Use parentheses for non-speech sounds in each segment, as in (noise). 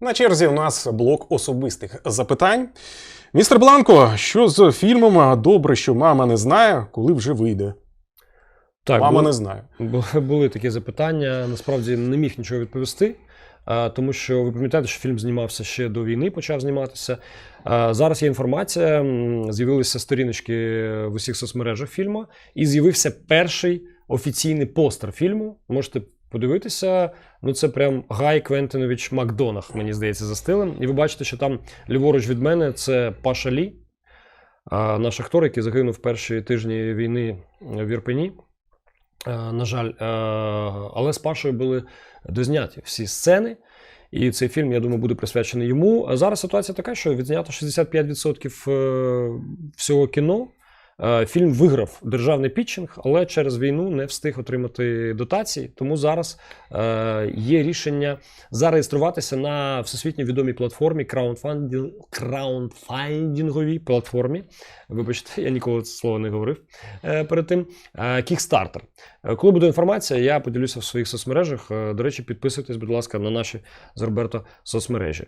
На черзі у нас блок особистих запитань. Містер Бланко, що з фільмом Добре, що мама не знає, коли вже вийде? Так, мама були, не знає. (laughs) були такі запитання. Насправді не міг нічого відповісти, тому що ви пам'ятаєте, що фільм знімався ще до війни, почав зніматися. Зараз є інформація, з'явилися сторіночки в усіх соцмережах фільму, і з'явився перший офіційний постер фільму. Можете подивитися. Ну, це прям Гай Квентинович Макдонах, мені здається, за стилем. І ви бачите, що там ліворуч від мене це Паша Лі, наш актор, який загинув перші тижні війни в Ірпені. На жаль, але з Пашою були дозняті всі сцени. І цей фільм, я думаю, буде присвячений йому. А зараз ситуація така, що відзнято 65% е, всього кіно. Е, Фільм виграв державний пітчинг, але через війну не встиг отримати дотації. Тому зараз е, є рішення зареєструватися на всесвітньо відомій платформі краудфандинг, платформі. Вибачте, я ніколи це слово не говорив е, перед тим. Kickstarter. Коли буде інформація, я поділюся в своїх соцмережах. До речі, підписуйтесь, будь ласка, на наші з Роберто соцмережі.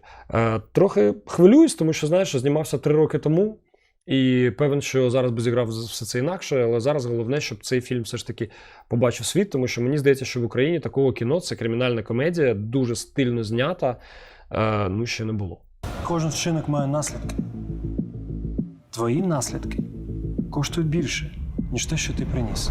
Трохи хвилююсь, тому що знаєш, що знімався три роки тому. І певен, що зараз би зіграв все це інакше, але зараз головне, щоб цей фільм все ж таки побачив світ, тому що мені здається, що в Україні такого кіно це кримінальна комедія, дуже стильно знята. Е, ну ще не було. Кожен вчинок має наслідки. Твої наслідки коштують більше, ніж те, що ти приніс.